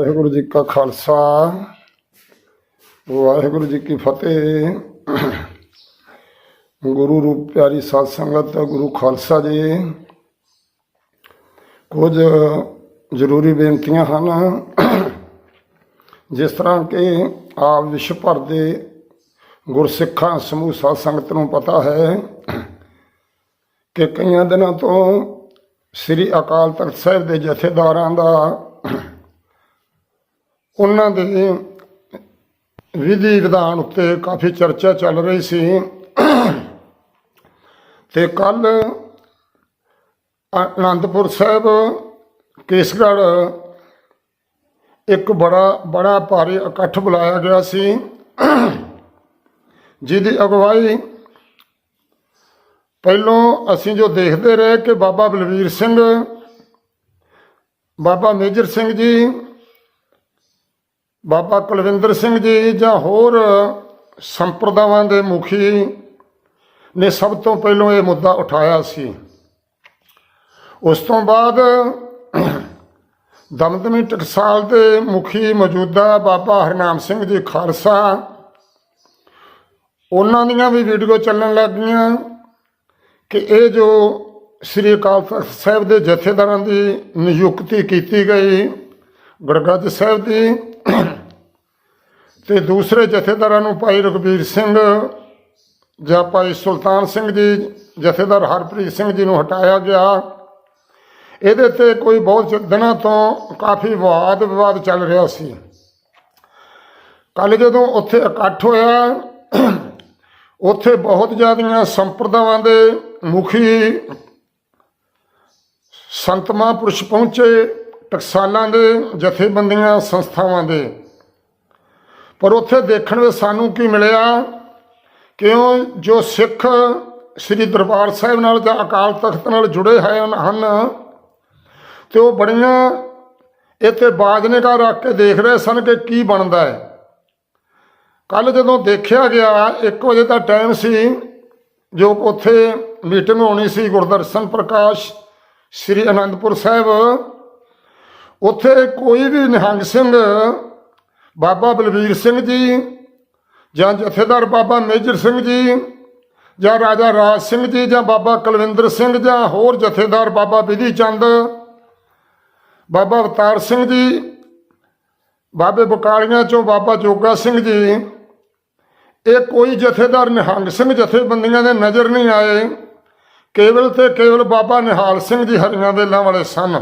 ਵਾਹਿਗੁਰੂ ਜੀ ਕਾ ਖਾਲਸਾ, ਵਾਹਿਗੁਰੂ ਜੀ ਕੀ ਫਤਿਹ। ਗੁਰੂ ਰੂਪ ਪਿਆਰੀ ਸਾਧ ਸੰਗਤ, ਗੁਰੂ ਖਾਲਸਾ ਜੀ, ਕੁਝ ਜ਼ਰੂਰੀ ਬੇਨਤੀਆਂ ਹਨ। ਜਿਸ ਤਰ੍ਹਾਂ ਕਿ ਆਪ ਵਿਸ਼ਵ ਭਰ ਦੇ ਗੁਰਸਿੱਖਾਂ, ਸਮੂਹ ਸਾਧ ਸੰਗਤ ਨੂੰ ਪਤਾ ਹੈ ਕਿ ਕਈਆਂ ਦਿਨਾਂ ਤੋਂ ਸ੍ਰੀ ਅਕਾਲ ਤਖਤ ਸਾਹਿਬ ਦੇ ਜਥੇਦਾਰਾਂ ਦਾ ਉਹਨਾਂ ਦੇ ਵਿਧੀ ਵਿਧਾਨ ਉੱਤੇ ਕਾਫੀ ਚਰਚਾ ਚੱਲ ਰਹੀ ਸੀ। ਤੇ ਕੱਲ ਅਨੰਦਪੁਰ ਸਾਹਿਬ, ਕੇਸਗੜ੍ਹ ਇੱਕ ਬੜਾ ਬੜਾ ਭਾਰੀ ਇਕੱਠ ਬੁਲਾਇਆ ਗਿਆ ਸੀ। ਜਿਹਦੀ ਅਗਵਾਈ ਪਹਿਲੋਂ ਅਸੀਂ ਜੋ ਦੇਖਦੇ ਰਹੇ ਕਿ ਬਾਬਾ ਬਲਵੀਰ ਸਿੰਘ, ਬਾਬਾ ਮੇਜਰ ਸਿੰਘ ਜੀ ਬਾਬਾ ਕੁਲਵਿੰਦਰ ਸਿੰਘ ਜੀ ਜਾਂ ਹੋਰ ਸੰਪਰਦਾਵਾਂ ਦੇ ਮੁਖੀ ਨੇ ਸਭ ਤੋਂ ਪਹਿਲਾਂ ਇਹ ਮੁੱਦਾ ਉਠਾਇਆ ਸੀ। ਉਸ ਤੋਂ ਬਾਅਦ ਦਮਦਮੀ ਟਕਸਾਲ ਦੇ ਮੁਖੀ ਮੌਜੂਦਾ ਬਾਬਾ ਹਰਨਾਮ ਸਿੰਘ ਜੀ ਖਾਲਸਾ, ਉਹਨਾਂ ਦੀਆਂ ਵੀ ਵੀਡੀਓ ਚੱਲਣ ਲੱਗ ਗਈਆਂ ਕਿ ਇਹ ਜੋ ਸ੍ਰੀ ਅਕਾਲ ਤਖਤ ਸਾਹਿਬ ਦੇ ਜਥੇਦਾਰਾਂ ਦੀ ਨਿਯੁਕਤੀ ਕੀਤੀ ਗਈ, ਗੁਰਗੱਜ ਸਾਹਿਬ ਦੀ ਤੇ ਦੂਸਰੇ ਜਥੇਦਾਰਾਂ ਨੂੰ ਭਾਈ ਰਘਬੀਰ ਸਿੰਘ ਜਾਂ ਭਾਈ ਸੁਲਤਾਨ ਸਿੰਘ ਜੀ, ਜਥੇਦਾਰ ਹਰਪ੍ਰੀਤ ਸਿੰਘ ਜੀ ਨੂੰ ਹਟਾਇਆ ਗਿਆ। ਇਹਦੇ ਤੇ ਕੋਈ ਬਹੁਤ ਦਿਨਾਂ ਤੋਂ ਕਾਫੀ ਵਾਦ ਵਿਵਾਦ ਚੱਲ ਰਿਹਾ ਸੀ। ਕੱਲ ਜਦੋਂ ਉੱਥੇ ਇਕੱਠ ਹੋਇਆ, ਉੱਥੇ ਬਹੁਤ ਜ਼ਿਆਦੀਆਂ ਸੰਪਰਦਾਵਾਂ ਦੇ ਮੁਖੀ ਸੰਤ ਮਹਾਂਪੁਰਸ਼ ਪਹੁੰਚੇ। ਟਕਸਾਲਾਂ ਦੇ, ਜਥੇਬੰਦੀਆਂ, ਸੰਸਥਾਵਾਂ ਦੇ। ਪਰ ਉੱਥੇ ਦੇਖਣ ਵਿੱਚ ਸਾਨੂੰ ਕੀ ਮਿਲਿਆ? ਕਿਉਂ ਜੋ ਸਿੱਖ ਸ੍ਰੀ ਦਰਬਾਰ ਸਾਹਿਬ ਨਾਲ ਜਾਂ ਅਕਾਲ ਤਖਤ ਨਾਲ ਜੁੜੇ ਹੋਏ ਹਨ ਤੇ ਉਹ ਬੜੀਆਂ ਇੱਥੇ ਬਾਜਨੇਗਾ ਰੱਖ ਕੇ ਦੇਖ ਰਹੇ ਸਨ ਕਿ ਕੀ ਬਣਦਾ ਹੈ। ਕੱਲ ਜਦੋਂ ਦੇਖਿਆ ਗਿਆ 1 ਵਜੇ ਦਾ ਟਾਈਮ ਸੀ, ਜੋ ਉੱਥੇ ਮੀਟਿੰਗ ਹੋਣੀ ਸੀ ਗੁਰਦਰਸ਼ਨ ਪ੍ਰਕਾਸ਼ ਸ੍ਰੀ ਅਨੰਦਪੁਰ ਸਾਹਿਬ ਉੱਥੇ ਕੋਈ ਵੀ ਨਿਹੰਗ ਸਿੰਘ, ਬਾਬਾ ਬਲਵੀਰ ਸਿੰਘ ਜੀ ਜਾਂ ਜਥੇਦਾਰ ਬਾਬਾ ਮੇਜਰ ਸਿੰਘ ਜੀ ਜਾਂ ਰਾਜਾ ਰਾਜ ਸਿੰਘ ਜੀ ਜਾਂ ਬਾਬਾ ਕੁਲਵਿੰਦਰ ਸਿੰਘ ਜਾਂ ਹੋਰ ਜਥੇਦਾਰ ਬਾਬਾ ਵਿਧੀ ਚੰਦ, ਬਾਬਾ ਅਵਤਾਰ ਸਿੰਘ ਜੀ, ਬਾਬੇ ਬਕਾਲੀਆਂ ਚੋਂ ਬਾਬਾ ਜੋਗਾ ਸਿੰਘ ਜੀ, ਇਹ ਕੋਈ ਜਥੇਦਾਰ ਨਿਹੰਗ ਸਿੰਘ ਜਥੇਬੰਦੀਆਂ ਦੇ ਨਜ਼ਰ ਨਹੀਂ ਆਏ। ਕੇਵਲ ਤੇ ਕੇਵਲ ਬਾਬਾ ਨਿਹਾਲ ਸਿੰਘ ਜੀ ਹਰੀਆਂ ਵੇਲਾਂ ਵਾਲੇ ਸਨ।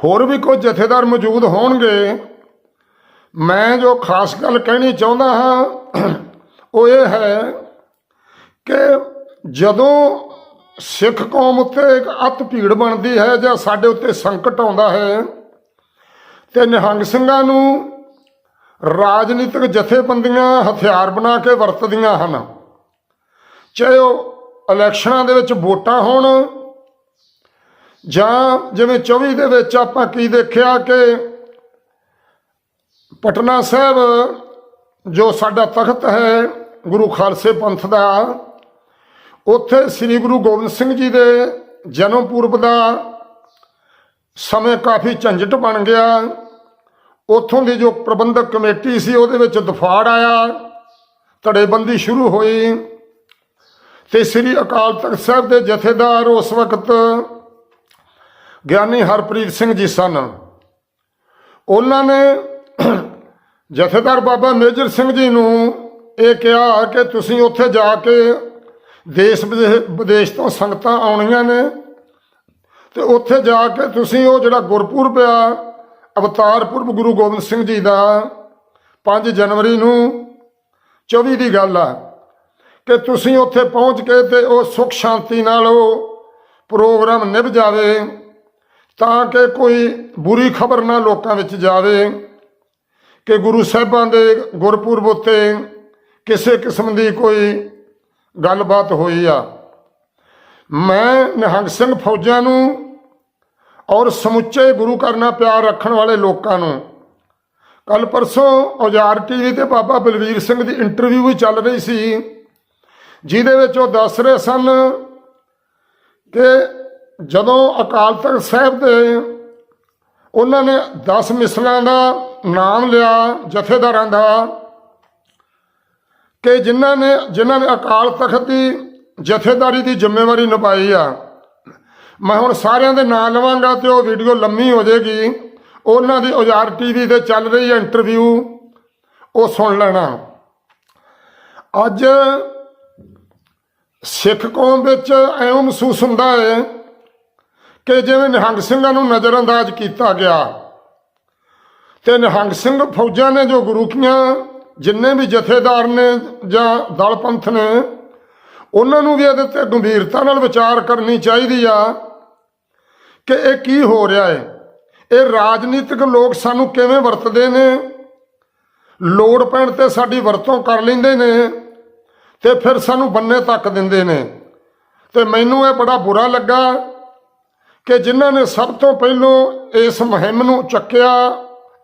ਹੋਰ ਵੀ ਕੋਈ ਜਥੇਦਾਰ ਮੌਜੂਦ ਹੋਣਗੇ। ਮੈਂ ਜੋ ਖਾਸ ਗੱਲ ਕਹਿਣੀ ਚਾਹੁੰਦਾ ਹਾਂ, ਉਹ ਇਹ ਹੈ ਕਿ ਜਦੋਂ ਸਿੱਖ ਕੌਮ ਉੱਤੇ ਇੱਕ ਅਤ ਭੀੜ ਬਣਦੀ ਹੈ ਜਾਂ ਸਾਡੇ ਉੱਤੇ ਸੰਕਟ ਆਉਂਦਾ ਹੈ, ਤੇ ਨਿਹੰਗ ਸਿੰਘਾਂ ਨੂੰ ਰਾਜਨੀਤਿਕ ਜਥੇਬੰਦੀਆਂ ਹਥਿਆਰ ਬਣਾ ਕੇ ਵਰਤਦੀਆਂ ਹਨ। ਚਾਹੇ ਉਹ ਇਲੈਕਸ਼ਨਾਂ ਦੇ ਵਿੱਚ ਵੋਟਾਂ ਹੋਣ ਜਾਂ ਜਿਵੇਂ 24 ਦੇ ਵਿੱਚ ਆਪਾਂ ਕੀ ਦੇਖਿਆ ਕਿ ਪਟਨਾ ਸਾਹਿਬ, ਜੋ ਸਾਡਾ ਤਖਤ ਹੈ ਗੁਰੂ ਖਾਲਸੇ ਪੰਥ ਦਾ, ਉੱਥੇ ਸ੍ਰੀ ਗੁਰੂ ਗੋਬਿੰਦ ਸਿੰਘ ਜੀ ਦੇ ਜਨਮ ਪੂਰਬ ਦਾ ਸਮੇਂ ਕਾਫੀ ਝੰਜਟ ਬਣ ਗਿਆ। ਉੱਥੋਂ ਦੀ ਜੋ ਪ੍ਰਬੰਧਕ ਕਮੇਟੀ ਸੀ, ਉਹਦੇ ਵਿੱਚ ਦਫਾੜ ਆਇਆ, ਧੜੇਬੰਦੀ ਸ਼ੁਰੂ ਹੋਈ ਤੇ ਸ੍ਰੀ ਅਕਾਲ ਤਖਤ ਸਾਹਿਬ ਦੇ ਜਥੇਦਾਰ ਉਸ ਵਕਤ ਗਿਆਨੀ ਹਰਪ੍ਰੀਤ ਸਿੰਘ ਜੀ ਸਨ। ਉਹਨਾਂ ਨੇ ਜਥੇਦਾਰ ਬਾਬਾ ਮੇਜਰ ਸਿੰਘ ਜੀ ਨੂੰ ਇਹ ਕਿਹਾ ਕਿ ਤੁਸੀਂ ਉੱਥੇ ਜਾ ਕੇ ਦੇਸ਼ ਵਿਦੇ- ਵਿਦੇਸ਼ ਤੋਂ ਸੰਗਤਾਂ ਆਉਣੀਆਂ ਨੇ ਤੇ ਉੱਥੇ ਜਾ ਕੇ ਤੁਸੀਂ ਉਹ ਜਿਹੜਾ ਗੁਰਪੁਰਬ ਆ, ਅਵਤਾਰ ਪੁਰਬ ਗੁਰੂ ਗੋਬਿੰਦ ਸਿੰਘ ਜੀ ਦਾ 5 ਜਨਵਰੀ ਨੂੰ 24 ਦੀ ਗੱਲ ਆ ਕਿ ਤੁਸੀਂ ਉੱਥੇ ਪਹੁੰਚ ਕੇ ਤੇ ਉਹ ਸੁਖ ਸ਼ਾਂਤੀ ਨਾਲ ਉਹ ਪ੍ਰੋਗਰਾਮ ਨਿਭ ਜਾਵੇ। ਤਾਂ ਕਿ ਕੋਈ ਬੁਰੀ ਖਬਰ ਨਾ ਲੋਕਾਂ ਵਿੱਚ ਜਾਵੇ ਕਿ ਗੁਰੂ ਸਾਹਿਬਾਂ ਦੇ ਗੁਰਪੁਰਬ ਉੱਤੇ ਕਿਸੇ ਕਿਸਮ ਦੀ ਕੋਈ ਗੱਲਬਾਤ ਹੋਈ ਆ। ਮੈਂ ਨਿਹੰਗ ਸਿੰਘ ਫੌਜਾਂ ਨੂੰ ਔਰ ਸਮੁੱਚੇ ਗੁਰੂ ਘਰ ਨਾਲ ਪਿਆਰ ਰੱਖਣ ਵਾਲੇ ਲੋਕਾਂ ਨੂੰ ਕੱਲ ਪਰਸੋਂ ਔਜ਼ਾਰ ਟੀਵੀ ਤੇ ਬਾਬਾ ਬਲਵੀਰ ਸਿੰਘ ਦੀ ਇੰਟਰਵਿਊ ਵੀ ਚੱਲ ਰਹੀ ਸੀ, ਜਿਹਦੇ ਵਿੱਚ ਉਹ ਦੱਸ ਰਹੇ ਸਨ ਕਿ ਜਦੋਂ ਅਕਾਲ ਤਖਤ ਸਾਹਿਬ ਦੇ ਉਹਨਾਂ ਨੇ 10 ਮਿਸਲਾਂ ਦਾ ਨਾਮ ਲਿਆ, ਜਥੇਦਾਰਾਂ ਦਾ, ਕਿ ਜਿਨ੍ਹਾਂ ਨੇ ਜਿਨ੍ਹਾਂ ਨੇ ਅਕਾਲ ਤਖਤ ਦੀ ਜਥੇਦਾਰੀ ਦੀ ਜ਼ਿੰਮੇਵਾਰੀ ਨਿਭਾਈ ਆ। ਮੈਂ ਹੁਣ ਸਾਰਿਆਂ ਦੇ ਨਾਂ ਲਵਾਂਗਾ ਤੇ ਉਹ ਵੀਡੀਓ ਲੰਮੀ ਹੋ ਜਾਏਗੀ। ਉਹਨਾਂ ਦੀ ਔਜ਼ਾਰ ਟੀਵੀ ਤੇ ਚੱਲ ਰਹੀ ਹੈ ਇੰਟਰਵਿਊ, ਉਹ ਸੁਣ ਲੈਣਾ। ਅੱਜ ਸਿੱਖ ਕੌਮ ਵਿੱਚ ਐਵੇਂ ਮਹਿਸੂਸ ਹੁੰਦਾ ਹੈ ਕਿ ਜਿਵੇਂ ਨਿਹੰਗ ਸਿੰਘਾਂ ਨੂੰ ਨਜ਼ਰਅੰਦਾਜ਼ ਕੀਤਾ ਗਿਆ। ਤੇ ਨਿਹੰਗ ਸਿੰਘ ਫੌਜਾਂ ਨੇ ਜੋ ਗੁਰੂ ਕੀਆਂ ਜਿੰਨੇ ਵੀ ਜਥੇਦਾਰ ਨੇ ਜਾਂ ਦਲ ਪੰਥ ਨੇ, ਉਹਨਾਂ ਨੂੰ ਵੀ ਇਹਦੇ ਤੇ ਗੰਭੀਰਤਾ ਨਾਲ ਵਿਚਾਰ ਕਰਨੀ ਚਾਹੀਦੀ ਆ ਕਿ ਇਹ ਕੀ ਹੋ ਰਿਹਾ ਹੈ। ਇਹ ਰਾਜਨੀਤਿਕ ਲੋਕ ਸਾਨੂੰ ਕਿਵੇਂ ਵਰਤਦੇ ਨੇ? ਲੋੜ ਪੈਣ ਤੇ ਸਾਡੀ ਵਰਤੋਂ ਕਰ ਲੈਂਦੇ ਨੇ ਤੇ ਫਿਰ ਸਾਨੂੰ ਬੰਨੇ ਤੱਕ ਦਿੰਦੇ ਨੇ। ਤੇ ਮੈਨੂੰ ਇਹ ਬੜਾ ਬੁਰਾ ਲੱਗਾ ਕਿ ਜਿਨ੍ਹਾਂ ਨੇ ਸਭ ਤੋਂ ਪਹਿਲੋਂ ਇਸ ਮੁਹਿੰਮ ਨੂੰ ਚੱਕਿਆ,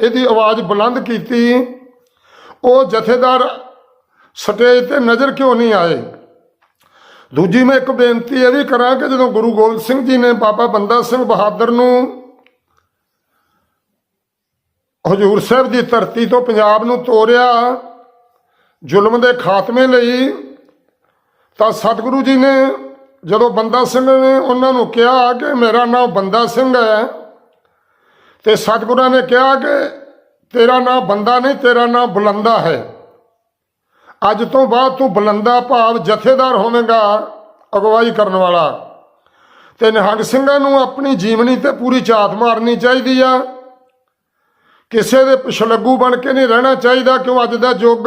ਇਹਦੀ ਆਵਾਜ਼ ਬੁਲੰਦ ਕੀਤੀ। ਉਹ ਜਥੇਦਾਰ ਸਟੇਜ ਤੇ ਨਜ਼ਰ ਕਿਉਂ ਨਹੀਂ ਆਏ? ਦੂਜੀ ਮੈਂ ਇੱਕ ਬੇਨਤੀ ਇਹ ਵੀ ਕਰਾਂ ਕਿ ਜਦੋਂ ਗੁਰੂ ਗੋਬਿੰਦ ਸਿੰਘ ਜੀ ਨੇ ਬਾਬਾ ਬੰਦਾ ਸਿੰਘ ਬਹਾਦਰ ਨੂੰ ਹਜੂਰ ਸਾਹਿਬ ਦੀ ਧਰਤੀ ਤੋਂ ਪੰਜਾਬ ਨੂੰ ਤੋਰਿਆ ਜ਼ੁਲਮ ਦੇ ਖਾਤਮੇ ਲਈ, ਤਾਂ ਸਤਿਗੁਰੂ ਜੀ ਨੇ ਜਦੋਂ ਬੰਦਾ ਸਿੰਘ ਨੇ ਉਹਨਾਂ ਨੂੰ ਕਿਹਾ ਕਿ ਮੇਰਾ ਨਾਮ ਬੰਦਾ ਸਿੰਘ ਹੈ, ਤੇ ਸਤਿਗੁਰਾਂ ਨੇ ਕਿਹਾ ਕਿ ਤੇਰਾ ਨਾਮ ਬੰਦਾ ਨਹੀਂ, ਤੇਰਾ ਨਾਮ ਬੁਲੰਦਾ ਹੈ। ਅੱਜ ਤੋਂ ਬਾਅਦ ਤੂੰ ਬੁਲੰਦਾ ਭਾਵ ਜਥੇਦਾਰ ਹੋਵੇਂਗਾ, ਅਗਵਾਈ ਕਰਨ ਵਾਲਾ। ਤੇ ਨਿਹੰਗ ਸਿੰਘਾਂ ਨੂੰ ਆਪਣੀ ਜੀਵਨੀ ਤੇ ਪੂਰੀ ਝਾਤ ਮਾਰਨੀ ਚਾਹੀਦੀ ਆ। ਕਿਸੇ ਦੇ ਪਿਛਲੱਗੂ ਬਣ ਕੇ ਨਹੀਂ ਰਹਿਣਾ ਚਾਹੀਦਾ, ਕਿਉਂ ਅੱਜ ਦਾ ਯੁੱਗ?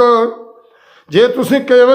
ਜੇ ਤੁਸੀਂ ਕੇਵਲ